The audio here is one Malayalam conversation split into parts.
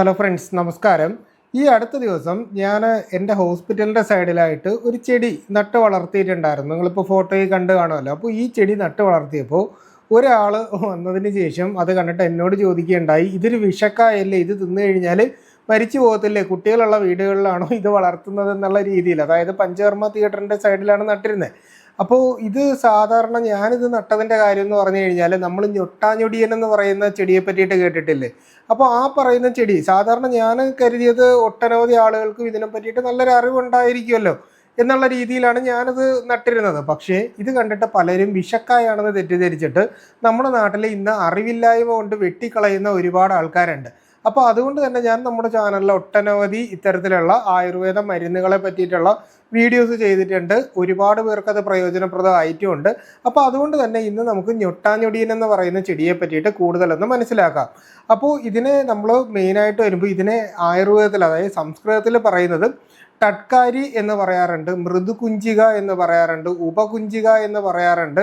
ഹലോ ഫ്രണ്ട്സ് നമസ്കാരം. ഈ അടുത്ത ദിവസം ഞാൻ എന്റെ ഹോസ്പിറ്റലിന്റെ സൈഡിലായിട്ട് ഒരു ചെടി നട്ട് വളർത്തിയിട്ടുണ്ടായിരുന്നു. നിങ്ങളിപ്പോൾ ഫോട്ടോയിൽ കണ്ട് കാണുമല്ലോ. അപ്പോൾ ഈ ചെടി നട്ട് വളർത്തിയപ്പോൾ ഒരാൾ വന്നതിന് ശേഷം അത് കണ്ടിട്ട് എന്നോട് ചോദിക്കുകയുണ്ടായി ഇതൊരു വിഷക്കായല്ലേ? ഇത് തിന്നു കഴിഞ്ഞാൽ മരിച്ചു പോകത്തില്ലേ? കുട്ടികളുള്ള വീടുകളിലാണോ ഇത് വളർത്തുന്നത്? എന്നുള്ള രീതിയിൽ. അതായത് പഞ്ചകർമ്മ തിയേറ്ററിന്റെ സൈഡിലാണ് നട്ടിരുന്നത്. അപ്പോൾ ഇത് സാധാരണ ഞാനിത് നട്ടതിന്റെ കാര്യം എന്ന് പറഞ്ഞു കഴിഞ്ഞാൽ നമ്മൾ ഞൊട്ടാഞ്ഞൊടിയൻ എന്ന് പറയുന്ന ചെടിയെ പറ്റിയിട്ട് കേട്ടിട്ടില്ലേ? അപ്പോൾ ആ പറയുന്ന ചെടി സാധാരണ ഞാൻ കരുതിയത് ഒട്ടനവധി ആളുകൾക്കും ഇതിനെ പറ്റിയിട്ട് നല്ലൊരു അറിവുണ്ടായിരിക്കുമല്ലോ എന്നുള്ള രീതിയിലാണ് ഞാനത് നട്ടിരുന്നത്. പക്ഷേ ഇത് കണ്ടിട്ട് പലരും വിഷക്കായാണെന്ന് തെറ്റിദ്ധരിച്ചിട്ട് നമ്മുടെ നാട്ടിൽ ഇന്ന് അറിവില്ലായ്മ കൊണ്ട് വെട്ടിക്കളയുന്ന ഒരുപാട് ആൾക്കാരുണ്ട്. അപ്പോൾ അതുകൊണ്ട് തന്നെ ഞാൻ നമ്മുടെ ചാനലിൽ ഒട്ടനവധി ഇത്തരത്തിലുള്ള ആയുർവേദ മരുന്നുകളെ പറ്റിയിട്ടുള്ള വീഡിയോസ് ചെയ്തിട്ടുണ്ട്. ഒരുപാട് പേർക്ക് അത് പ്രയോജനപ്രദമായിട്ടുമുണ്ട് അപ്പോൾ അതുകൊണ്ട് തന്നെ ഇന്ന് നമുക്ക് ഞൊട്ടാഞ്ഞൊടിയൻ എന്ന് പറയുന്ന ചെടിയെ പറ്റിയിട്ട് കൂടുതലൊന്ന് മനസ്സിലാക്കാം. അപ്പോൾ ഇതിനെ നമ്മൾ മെയിനായിട്ട് വരുമ്പോൾ ഇതിനെ ആയുർവേദത്തിൽ അതായത് സംസ്കൃതത്തിൽ പറയുന്നത് ടട്കാരി എന്ന് പറയാറുണ്ട് മൃദുകുഞ്ചിക എന്ന് പറയാറുണ്ട് ഉപകുഞ്ചിക എന്ന് പറയാറുണ്ട്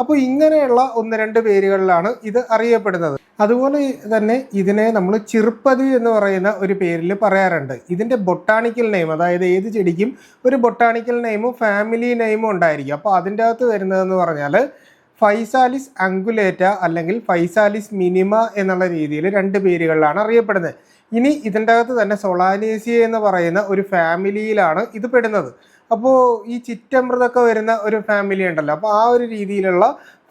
അപ്പോൾ ഇങ്ങനെയുള്ള ഒന്ന് രണ്ട് പേരുകളിലാണ് ഇത് അറിയപ്പെടുന്നത്. അതുപോലെ തന്നെ ഇതിനെ നമ്മൾ ചിറുപ്പതി എന്ന് പറയുന്ന ഒരു പേരിൽ പറയാറുണ്ട്. ഇതിന്റെ ബൊട്ടാണിക്കൽ നെയിം അതായത് ഏത് ചെടിക്കും ഒരു ബൊട്ടാണിക്കൽ നെയിമും ഫാമിലി നെയിമും ഉണ്ടായിരിക്കും. അപ്പോൾ അതിന്റെ അകത്ത് വരുന്നതെന്ന് പറഞ്ഞാൽ ഫൈസാലിസ് അങ്കുലേറ്റ അല്ലെങ്കിൽ ഫൈസാലിസ് മിനിമ എന്നുള്ള രീതിയിൽ രണ്ട് പേരുകളിലാണ് അറിയപ്പെടുന്നത്. ഇനി ഇതിന്റെ അകത്ത് തന്നെ സൊളാനേസിയ എന്ന് പറയുന്ന ഒരു ഫാമിലിയിലാണ് ഇത് പെടുന്നത്. അപ്പോൾ ഈ ചിറ്റമൃതൊക്കെ വരുന്ന ഒരു ഫാമിലി ഉണ്ടല്ലോ. അപ്പോൾ ആ ഒരു രീതിയിലുള്ള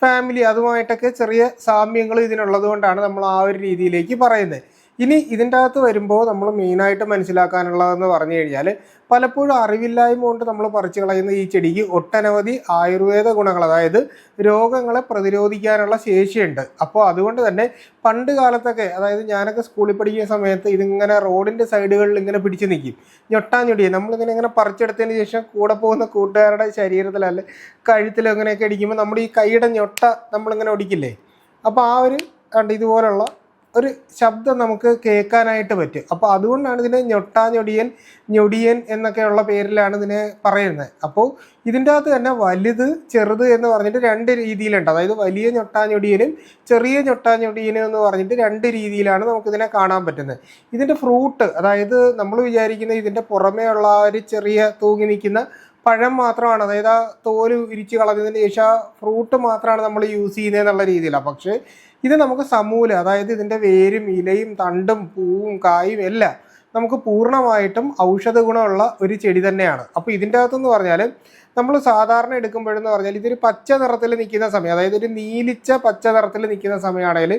ഫാമിലി അതുമായിട്ടൊക്കെ ചെറിയ സാമ്യങ്ങൾ ഇതിനുള്ളത് കൊണ്ടാണ് നമ്മൾ ആ ഒരു രീതിയിലേക്ക് പറയുന്നത്. ഇനി ഇതിന്റെ അകത്ത് വരുമ്പോൾ നമ്മൾ മെയിനായിട്ട് മനസ്സിലാക്കാനുള്ളതെന്ന് പറഞ്ഞു കഴിഞ്ഞാൽ പലപ്പോഴും അറിവില്ലായ്മ കൊണ്ട് നമ്മൾ പറിച്ചു കളയുന്ന ഈ ചെടിക്ക് ഒട്ടനവധി ആയുർവേദ ഗുണങ്ങൾ അതായത് രോഗങ്ങളെ പ്രതിരോധിക്കാനുള്ള ശേഷിയുണ്ട്. അപ്പോൾ അതുകൊണ്ട് തന്നെ പണ്ട് കാലത്തൊക്കെ അതായത് ഞാനൊക്കെ സ്കൂളിൽ പഠിക്കുന്ന സമയത്ത് ഇതിങ്ങനെ റോഡിന്റെ സൈഡുകളിൽ ഇങ്ങനെ പിടിച്ചു നിൽക്കും ഞൊട്ടാഞ്ഞൊടിയെ നമ്മളിങ്ങനെ ഇങ്ങനെ പറിച്ചെടുത്തതിന് ശേഷം കൂടെ പോകുന്ന കൂട്ടുകാരുടെ ശരീരത്തിൽ അല്ലെ കഴുത്തിൽ അങ്ങനെയൊക്കെ അടിക്കുമ്പോൾ നമ്മുടെ ഈ കൈയുടെ ഞൊട്ട നമ്മളിങ്ങനെ ഒടിക്കില്ലേ? അപ്പോൾ ആ ഒരു കണ്ട് ഇതുപോലുള്ള ഒരു ശബ്ദം നമുക്ക് കേൾക്കാനായിട്ട് പറ്റും. അപ്പോൾ അതുകൊണ്ടാണ് ഇതിനെ ഞൊട്ടാ ഞൊടിയൻ ഞൊടിയൻ എന്നൊക്കെയുള്ള പേരിലാണ് ഇതിനെ പറയുന്നത്. അപ്പോൾ ഇതിന്റെ അകത്ത് തന്നെ വലുത് ചെറുത് എന്ന് പറഞ്ഞിട്ട് രണ്ട് രീതിയിലുണ്ട്. അതായത് വലിയ ഞൊട്ടാഞ്ഞൊടിയനും ചെറിയ ഞൊട്ടാഞ്ഞൊടിയനും എന്ന് പറഞ്ഞിട്ട് രണ്ട് രീതിയിലാണ് നമുക്കിതിനെ കാണാൻ പറ്റുന്നത്. ഇതിന്റെ ഫ്രൂട്ട് അതായത് നമ്മൾ വിചാരിക്കുന്ന ഇതിന്റെ പുറമേ ഉള്ള ഒരു ചെറിയ തൂങ്ങി നിൽക്കുന്ന പഴം മാത്രമാണ് അതായത് ആ തോൽ ഇരിച്ച് കളഞ്ഞതിന് ശേഷം ആ ഫ്രൂട്ട് മാത്രമാണ് നമ്മൾ യൂസ് ചെയ്യുന്നത് എന്നുള്ള രീതിയിലാണ് പക്ഷേ ഇത് നമുക്ക് സമൂല അതായത് ഇതിന്റെ വേരും ഇലയും തണ്ടും പൂവും കായും എല്ലാം നമുക്ക് പൂർണമായിട്ടും ഔഷധ ഗുണമുള്ള ഒരു ചെടി തന്നെയാണ്. അപ്പോൾ ഇതിന്റെ അകത്തെന്ന് പറഞ്ഞാൽ നമ്മൾ സാധാരണ എടുക്കുമ്പോഴെന്ന് പറഞ്ഞാൽ ഇതൊരു പച്ച നിറത്തിൽ നിൽക്കുന്ന സമയം അതായത് ഒരു നീലിച്ച പച്ച നിറത്തിൽ നിൽക്കുന്ന സമയമാണെങ്കിൽ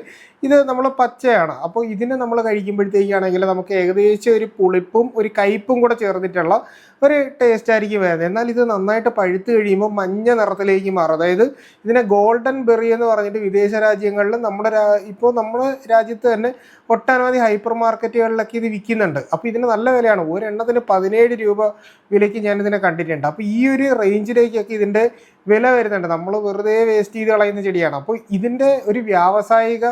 ഇത് നമ്മൾ പച്ചയാണ്. അപ്പോൾ ഇതിനെ നമ്മൾ കഴിക്കുമ്പോഴത്തേക്കാണെങ്കിൽ നമുക്ക് ഏകദേശം ഒരു പുളിപ്പും ഒരു കയ്പും കൂടെ ചേർന്നിട്ടുള്ള ഒരു ടേസ്റ്റ് ആയിരിക്കും വരുന്നത്. എന്നാൽ ഇത് നന്നായിട്ട് പഴുത്ത് കഴിയുമ്പോൾ മഞ്ഞ നിറത്തിലേക്ക് മാറും. അതായത് ഇതിനെ ഗോൾഡൻ ബെറി എന്ന് പറഞ്ഞിട്ട് വിദേശ രാജ്യങ്ങളിൽ നമ്മുടെ ഇപ്പോൾ നമ്മുടെ രാജ്യത്ത് തന്നെ ഒട്ടനവധി ഹൈപ്പർ മാർക്കറ്റുകളിലൊക്കെ ഇത് വിൽക്കുന്നുണ്ട്. അപ്പോൾ ഇതിന് നല്ല വിലയാണ്. ഒരെണ്ണത്തിന് പതിനേഴ് രൂപ വിലയ്ക്ക് ഞാനിതിനെ കണ്ടിട്ടുണ്ട്. അപ്പോൾ ഈ ഒരു റേഞ്ചിലേക്കൊക്കെ ഇതിന്റെ വില വരുന്നുണ്ട്. നമ്മൾ വെറുതെ വേസ്റ്റ് ചെയ്ത് കളയുന്ന ചെടിയാണ്. അപ്പോൾ ഇതിന്റെ ഒരു വ്യാവസായിക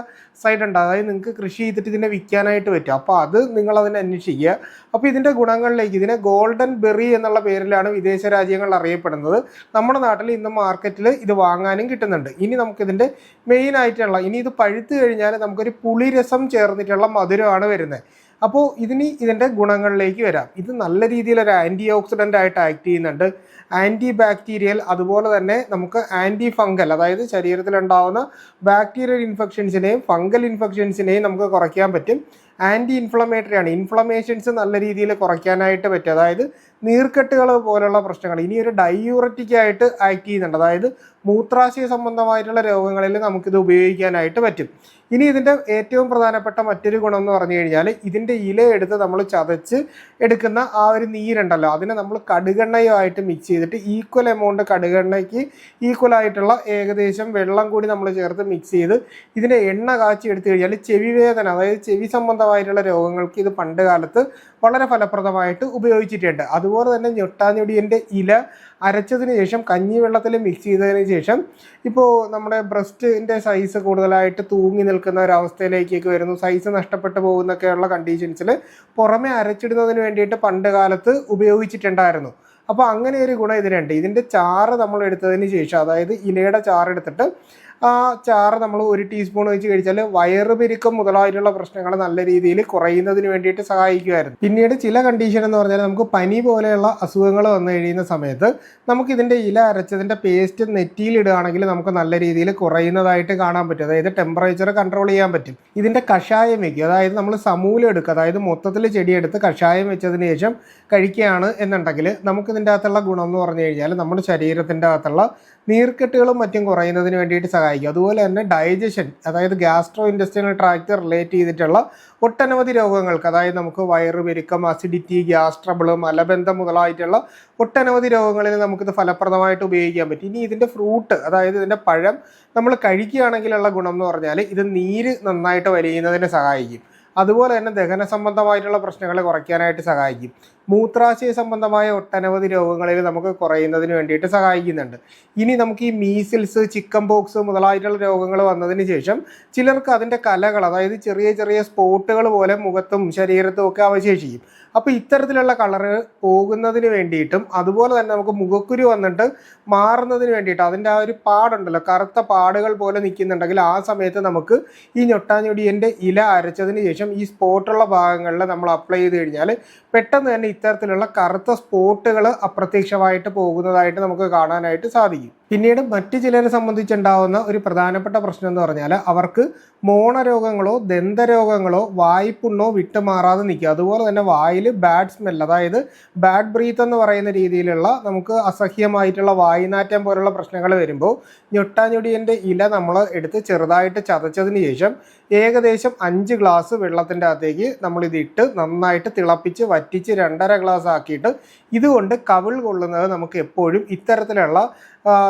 സൈഡ് ഉണ്ട്. അതായത് നിങ്ങൾക്ക് കൃഷി ചെയ്തിട്ട് ഇതിനെ വിൽക്കാനായിട്ട് പറ്റും. അപ്പോൾ അത് നിങ്ങൾ അതിനെ അന്വേഷിക്കുക. അപ്പോൾ ഇതിന്റെ ഗുണങ്ങളിലേക്ക് ഇതിനെ ഗോൾഡൻ ബെറി എന്നുള്ള പേരിലാണ് വിദേശ രാജ്യങ്ങളിൽ അറിയപ്പെടുന്നത്. നമ്മുടെ നാട്ടിൽ ഇന്ന് മാർക്കറ്റിൽ ഇത് വാങ്ങാനും കിട്ടുന്നുണ്ട്. ഇനി നമുക്കിതിന്റെ മെയിൻ ആയിട്ടുള്ള ഇനി ഇത് പഴുത്ത് കഴിഞ്ഞാൽ നമുക്കൊരു പുളിരസം ചേർന്നിട്ടുള്ള മധുരമാണ് വരുന്നത്. അപ്പോൾ ഇതിന് ഇതിന്റെ ഗുണങ്ങളിലേക്ക് വരാം. ഇത് നല്ല രീതിയിൽ ഒരു ആന്റി ഓക്സിഡന്റ് ആയിട്ട് ആക്ട് ചെയ്യുന്നുണ്ട്. ആന്റി ബാക്ടീരിയൽ അതുപോലെ തന്നെ നമുക്ക് ആന്റി ഫംഗൽ അതായത് ശരീരത്തിലുണ്ടാവുന്ന ബാക്ടീരിയൽ ഇൻഫെക്ഷൻസിനെയും ഫംഗൽ ഇൻഫെക്ഷൻസിനെയും നമുക്ക് കുറയ്ക്കാൻ പറ്റും. ആന്റി ഇൻഫ്ലമേറ്ററി ആണ്. ഇൻഫ്ലമേഷൻസ് നല്ല രീതിയിൽ കുറയ്ക്കാനായിട്ട് പറ്റും. അതായത് നീർക്കെട്ടുകൾ പോലുള്ള പ്രശ്നങ്ങൾ. ഇനി ഒരു ഡയൂററ്റിക് ആയിട്ട് ആക്ട് ചെയ്യുന്നുണ്ട്. അതായത് മൂത്രാശയ സംബന്ധമായിട്ടുള്ള രോഗങ്ങളിൽ നമുക്കിത് ഉപയോഗിക്കാനായിട്ട് പറ്റും. ഇനി ഇതിന്റെ ഏറ്റവും പ്രധാനപ്പെട്ട മറ്റൊരു ഗുണം എന്ന് പറഞ്ഞു കഴിഞ്ഞാൽ ഇതിന്റെ ഇല എടുത്ത് നമ്മൾ ചതച്ച് എടുക്കുന്ന ആ ഒരു നീരുണ്ടല്ലോ. അതിനെ നമ്മൾ കടുകെണ്ണയുമായിട്ട് മിക്സ് ചെയ്തിട്ട് ഈക്വൽ എമൗണ്ട് കടുകെണ്ണയ്ക്ക് ഈക്വൽ ആയിട്ടുള്ള ഏകദേശം വെള്ളം കൂടി നമ്മൾ ചേർത്ത് മിക്സ് ചെയ്ത് ഇതിന്റെ എണ്ണ കാച്ചി എടുത്തു കഴിഞ്ഞാൽ ചെവി വേദന അതായത് ചെവി സംബന്ധമായിട്ടുള്ള രോഗങ്ങൾക്ക് ഇത് പണ്ട് കാലത്ത് വളരെ ഫലപ്രദമായിട്ട് ഉപയോഗിച്ചിട്ടുണ്ട്. അതുപോലെ തന്നെ ഞൊട്ടാഞ്ഞൊടിയന്റെ ഇല അരച്ചതിന് ശേഷം കഞ്ഞി കഞ്ഞിവെള്ളത്തിൽ മിക്സ് ചെയ്തതിന് ശേഷം ഇപ്പോൾ നമ്മുടെ ബ്രസ്റ്റിന്റെ സൈസ് കൂടുതലായിട്ട് തൂങ്ങി നിൽക്കുന്ന ഒരവസ്ഥയിലേക്കൊക്കെ വരുന്നു. സൈസ് നഷ്ടപ്പെട്ടു പോകുന്നൊക്കെയുള്ള കണ്ടീഷൻസിൽ പുറമെ അരച്ചിടുന്നതിന് വേണ്ടിയിട്ട് പണ്ട് കാലത്ത് ഉപയോഗിച്ചിട്ടുണ്ടായിരുന്നു. അപ്പോൾ അങ്ങനെ ഒരു ഗുണം ഇതിനുണ്ട് ഇതിന്റെ ചാറ് നമ്മൾ എടുത്തതിന് ശേഷം അതായത് ഇലയുടെ ചാറ് എടുത്തിട്ട് ആ ചാറ് നമ്മൾ ഒരു ടീസ്പൂൺ വെച്ച് കഴിച്ചാൽ വയറ് പെരുക്കം മുതലായിട്ടുള്ള പ്രശ്നങ്ങൾ നല്ല രീതിയിൽ കുറയുന്നതിന് വേണ്ടിയിട്ട് സഹായിക്കുമായിരുന്നു. പിന്നീട് ചില കണ്ടീഷൻ എന്ന് പറഞ്ഞാൽ നമുക്ക് പനി പോലെയുള്ള അസുഖങ്ങൾ വന്നു കഴിയുന്ന സമയത്ത് നമുക്ക് ഇതിന്റെ ഇല അരച്ചതിന്റെ പേസ്റ്റ് നെറ്റിയിലിടുകയാണെങ്കിൽ നമുക്ക് നല്ല രീതിയിൽ കുറയുന്നതായിട്ട് കാണാൻ പറ്റും. അതായത് ടെമ്പറേച്ചർ കൺട്രോൾ ചെയ്യാൻ പറ്റും. ഇതിന്റെ കഷായം വയ്ക്കുക അതായത് നമ്മൾ സമൂലം എടുക്കുക. അതായത് മൊത്തത്തിൽ ചെടിയെടുത്ത് കഷായം വെച്ചതിന് ശേഷം കഴിക്കുകയാണ് എന്നുണ്ടെങ്കിൽ നമുക്കിതിന്റെ അകത്തുള്ള ഗുണം എന്ന് പറഞ്ഞു കഴിഞ്ഞാൽ നമ്മുടെ ശരീരത്തിന്റെ അകത്തുള്ള നീർക്കെട്ടുകളും മറ്റും കുറയുന്നതിന് വേണ്ടിയിട്ട് സഹായിക്കും. അതുപോലെ തന്നെ ഡൈജഷൻ അതായത് ഗ്യാസ്ട്രോ ഇൻഡസ്ട്രിയൽ ട്രാക്ട് റിലേറ്റ് ചെയ്തിട്ടുള്ള ഒട്ടനവധി രോഗങ്ങൾക്ക് അതായത് നമുക്ക് വയറ് പെരുക്കം അസിഡിറ്റി ഗ്യാസ് ട്രബിൾ മലബന്ധം മുതലായിട്ടുള്ള ഒട്ടനവധി രോഗങ്ങളിൽ നമുക്കിത് ഫലപ്രദമായിട്ട് ഉപയോഗിക്കാൻ പറ്റും. ഇനി ഇതിന്റെ ഫ്രൂട്ട് അതായത് ഇതിന്റെ പഴം നമ്മൾ കഴിക്കുകയാണെങ്കിലുള്ള ഗുണം എന്ന് പറഞ്ഞാൽ ഇത് നീര് നന്നായിട്ട് വലിയുന്നതിന് സഹായിക്കും. അതുപോലെ തന്നെ ദഹന സംബന്ധമായിട്ടുള്ള പ്രശ്നങ്ങളെ കുറയ്ക്കാനായിട്ട് സഹായിക്കും. മൂത്രാശയ സംബന്ധമായ ഒട്ടനവധി രോഗങ്ങളിൽ നമുക്ക് കുറയുന്നതിന് വേണ്ടിയിട്ട് സഹായിക്കുന്നുണ്ട്. ഇനി നമുക്ക് ഈ മീസിൽസ് ചിക്കൻ ബോക്സ് മുതലായിട്ടുള്ള രോഗങ്ങൾ വന്നതിന് ശേഷം ചിലർക്ക് അതിന്റെ കലകൾ അതായത് ചെറിയ ചെറിയ സ്പോട്ടുകൾ പോലെ മുഖത്തും ശരീരത്തും ഒക്കെ അവശേഷിക്കും. അപ്പോൾ ഇത്തരത്തിലുള്ള കളറ് പോകുന്നതിന് വേണ്ടിയിട്ടും അതുപോലെ തന്നെ നമുക്ക് മുഖക്കുരു വന്നിട്ട് മാറുന്നതിന് വേണ്ടിയിട്ട് അതിന്റെ ആ ഒരു പാടുണ്ടല്ലോ കറുത്ത പാടുകൾ പോലെ നിൽക്കുന്നുണ്ടെങ്കിൽ ആ സമയത്ത് നമുക്ക് ഈ ഞൊട്ടാഞ്ഞൊടിയന്റെ ഇല അരച്ചതിന് ശേഷം ഈ സ്പോട്ടുള്ള ഭാഗങ്ങളിൽ നമ്മൾ അപ്ലൈ ചെയ്ത് കഴിഞ്ഞാൽ പെട്ടെന്ന് തന്നെ ഇത്തരത്തിലുള്ള കറുത്ത സ്പോട്ടുകൾ അപ്രത്യക്ഷമായിട്ട് പോകുന്നതായിട്ട് നമുക്ക് കാണാനായിട്ട് സാധിക്കും. പിന്നീട് മറ്റു ചിലരെ സംബന്ധിച്ചുണ്ടാവുന്ന ഒരു പ്രധാനപ്പെട്ട പ്രശ്നം എന്ന് പറഞ്ഞാൽ അവർക്ക് മോണരോഗങ്ങളോ ദന്തരോഗങ്ങളോ വായ്പുണ്ണോ വിട്ടുമാറാതെ നിൽക്കുക. അതുപോലെ തന്നെ വായിൽ ബാഡ് സ്മെൽ അതായത് ബാഡ് ബ്രീത്ത് എന്ന് പറയുന്ന രീതിയിലുള്ള നമുക്ക് അസഹ്യമായിട്ടുള്ള വായുനാറ്റം പോലുള്ള പ്രശ്നങ്ങൾ വരുമ്പോൾ ഞൊട്ടാഞ്ഞൊടിയന്റെ ഇല നമ്മൾ എടുത്ത് ചെറുതായിട്ട് ചതച്ചതിന് ശേഷം ഏകദേശം അഞ്ച് ഗ്ലാസ് വെള്ളത്തിന്റെ അകത്തേക്ക് നമ്മളിതിട്ട് നന്നായിട്ട് തിളപ്പിച്ച് വറ്റിച്ച് രണ്ടര ഗ്ലാസ് ആക്കിയിട്ട് ഇതുകൊണ്ട് കവിൾ കൊള്ളുന്നത് നമുക്ക് എപ്പോഴും ഇത്തരത്തിലുള്ള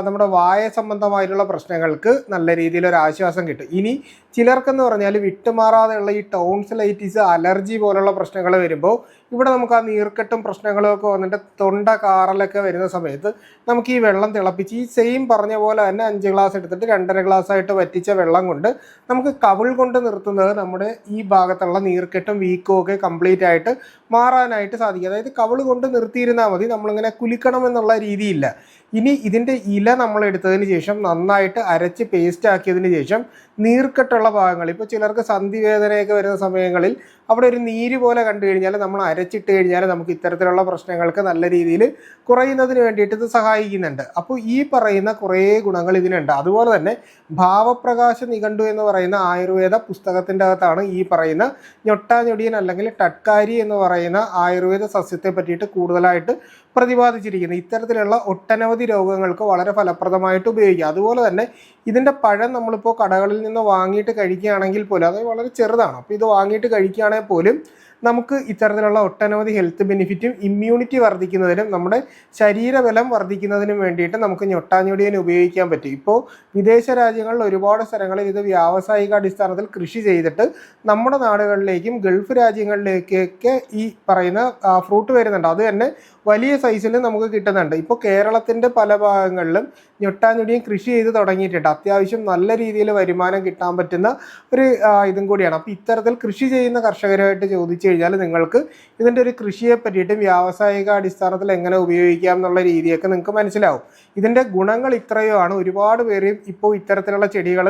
നമ്മുടെ വായ സംബന്ധമായിട്ടുള്ള പ്രശ്നങ്ങൾക്ക് നല്ല രീതിയിൽ ഒരു ആശ്വാസം കിട്ടും. ഇനി ചിലർക്കെന്ന് പറഞ്ഞാൽ വിട്ടുമാറാതെയുള്ള ഈ ടോൺസിലൈറ്റിസ് അലർജി പോലുള്ള പ്രശ്നങ്ങൾ വരുമ്പോൾ ഇവിടെ നമുക്ക് ആ നീർക്കെട്ടും പ്രശ്നങ്ങളൊക്കെ വന്നിട്ട് തൊണ്ട കാറലൊക്കെ വരുന്ന സമയത്ത് നമുക്ക് ഈ വെള്ളം തിളപ്പിച്ച് ഈ സെയിം പറഞ്ഞ പോലെ തന്നെ അഞ്ച് ഗ്ലാസ് എടുത്തിട്ട് രണ്ടര ഗ്ലാസ് ആയിട്ട് വറ്റിച്ച വെള്ളം കൊണ്ട് നമുക്ക് കവിൾ കൊണ്ട് നിർത്തുന്നത് നമ്മുടെ ഈ ഭാഗത്തുള്ള നീർക്കെട്ടും വീക്കും ഒക്കെ കംപ്ലീറ്റ് ആയിട്ട് മാറാനായിട്ട് സാധിക്കും. അതായത് കവൾ കൊണ്ട് നിർത്തിയിരുന്നാൽ മതി നമ്മളിങ്ങനെ കുലിക്കണം എന്നുള്ള രീതിയില്ല. ഇനി ഇതിന്റെ ഇല നമ്മൾ എടുത്തതിന് ശേഷം നന്നായിട്ട് അരച്ച് പേസ്റ്റ് ആക്കിയതിന് ശേഷം നീർക്കെട്ടുള്ള ഭാഗങ്ങൾ ഇപ്പോൾ ചിലർക്ക് സന്ധി വേദനയൊക്കെ വരുന്ന സമയങ്ങളിൽ അവിടെ ഒരു നീര് പോലെ കണ്ടു കഴിഞ്ഞാൽ നമ്മൾ അരച്ചിട്ട് കഴിഞ്ഞാൽ നമുക്ക് ഇത്തരത്തിലുള്ള പ്രശ്നങ്ങൾക്ക് നല്ല രീതിയിൽ കുറയുന്നതിന് വേണ്ടിയിട്ട് ഇത് സഹായിക്കുന്നുണ്ട്. അപ്പോൾ ഈ പറയുന്ന കുറേ ഗുണങ്ങൾ ഇതിനുണ്ട്. അതുപോലെ തന്നെ ഭാവപ്രകാശ നിഘണ്ടു എന്ന് പറയുന്ന ആയുർവേദ പുസ്തകത്തിന്റെ അകത്താണ് ഈ പറയുന്ന ഞൊട്ടാഞ്ഞൊടിയൻ അല്ലെങ്കിൽ ടട്കാരി എന്ന് പറയുന്ന ആയുർവേദ സസ്യത്തെ പറ്റിയിട്ട് കൂടുതലായിട്ട് പ്രതിപാദിച്ചിരിക്കുന്നത് ഇത്തരത്തിലുള്ള ഒട്ടനവധി രോഗങ്ങൾക്ക് വളരെ ഫലപ്രദമായിട്ട് ഉപയോഗിക്കുക അതുപോലെ തന്നെ ഇതിന്റെ പഴം നമ്മളിപ്പോൾ കടകളിൽ നിന്ന് വാങ്ങിയിട്ട് കഴിക്കുകയാണെങ്കിൽ പോലും അത് വളരെ ചെറുതാണ്. അപ്പോൾ ഇത് വാങ്ങിയിട്ട് കഴിക്കുകയാണെങ്കിൽ പോലും നമുക്ക് ഇത്തരത്തിലുള്ള ഒട്ടനവധി ഹെൽത്ത് ബെനിഫിറ്റും ഇമ്മ്യൂണിറ്റി വർദ്ധിക്കുന്നതിനും നമ്മുടെ ശരീരബലം വർദ്ധിക്കുന്നതിനും വേണ്ടിയിട്ട് നമുക്ക് ഞൊട്ടാഞ്ഞൊടിയനെ ഉപയോഗിക്കാൻ പറ്റും. ഇപ്പോൾ വിദേശ രാജ്യങ്ങളിൽ ഒരുപാട് സ്ഥലങ്ങളിൽ ഇത് വ്യാവസായിക അടിസ്ഥാനത്തിൽ കൃഷി ചെയ്തിട്ട് നമ്മുടെ നാടുകളിലേക്കും ഗൾഫ് രാജ്യങ്ങളിലേക്കൊക്കെ ഈ പറയുന്ന ഫ്രൂട്ട് വരുന്നുണ്ട്. അത് തന്നെ വലിയ സൈസിൽ നമുക്ക് കിട്ടുന്നുണ്ട്. ഇപ്പോൾ കേരളത്തിന്റെ പല ഭാഗങ്ങളിലും ഞൊട്ടാഞ്ഞൊടിയും കൃഷി ചെയ്ത് തുടങ്ങിയിട്ടുണ്ട്. അത്യാവശ്യം നല്ല രീതിയിൽ വരുമാനം കിട്ടാൻ പറ്റുന്ന ഒരു ഇതും കൂടിയാണ്. അപ്പോൾ ഇത്തരത്തിൽ കൃഷി ചെയ്യുന്ന കർഷകരുമായിട്ട് ചോദിച്ചു കഴിഞ്ഞാൽ നിങ്ങൾക്ക് ഇതിന്റെ ഒരു കൃഷിയെ പറ്റിയിട്ടും വ്യാവസായിക അടിസ്ഥാനത്തിൽ എങ്ങനെ ഉപയോഗിക്കാം എന്നുള്ള രീതിയൊക്കെ നിങ്ങൾക്ക് മനസ്സിലാവും. ഇതിന്റെ ഗുണങ്ങൾ ഇത്രയോ ആണ് ഒരുപാട് പേരെയും ഇപ്പോൾ ഇത്തരത്തിലുള്ള ചെടികൾ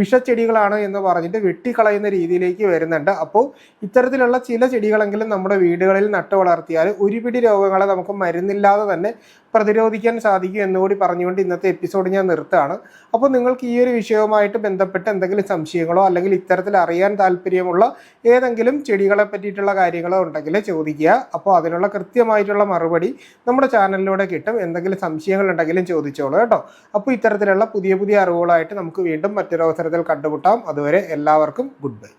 വിഷച്ചെടികളാണ് എന്ന് പറഞ്ഞിട്ട് വെട്ടിക്കളയുന്ന രീതിയിലേക്ക് വരുന്നുണ്ട്. അപ്പോൾ ഇത്തരത്തിലുള്ള ചില ചെടികളെങ്കിലും നമ്മുടെ വീടുകളിൽ നട്ടു വളർത്തിയാൽ ഒരുപിടി രോഗങ്ങളെ നമുക്ക് മരുന്നില്ലാതെ തന്നെ പ്രതിരോധിക്കാൻ സാധിക്കും എന്നുകൂടി പറഞ്ഞുകൊണ്ട് ഇന്നത്തെ എപ്പിസോഡ് ഞാൻ നിർത്തുകയാണ്. അപ്പോൾ നിങ്ങൾക്ക് ഈ ഒരു വിഷയവുമായിട്ട് ബന്ധപ്പെട്ട് എന്തെങ്കിലും സംശയങ്ങളോ അല്ലെങ്കിൽ ഇത്തരത്തിൽ അറിയാൻ താല്പര്യമുള്ള ഏതെങ്കിലും ചെടികളെ പറ്റിയിട്ടുള്ള കാര്യങ്ങളോ ഉണ്ടെങ്കിൽ ചോദിക്കുക. അപ്പോൾ അതിനുള്ള കൃത്യമായിട്ടുള്ള മറുപടി നമ്മുടെ ചാനലിലൂടെ കിട്ടും. എന്തെങ്കിലും സംശയങ്ങൾ ഉണ്ടെങ്കിലും ചോദിച്ചോളൂ കേട്ടോ. അപ്പോൾ ഇത്തരത്തിലുള്ള പുതിയ പുതിയ അറിവുകളായിട്ട് നമുക്ക് വീണ്ടും മറ്റൊരവസരത്തിൽ കണ്ടുമുട്ടാം. അതുവരെ എല്ലാവർക്കും ഗുഡ് ബൈ.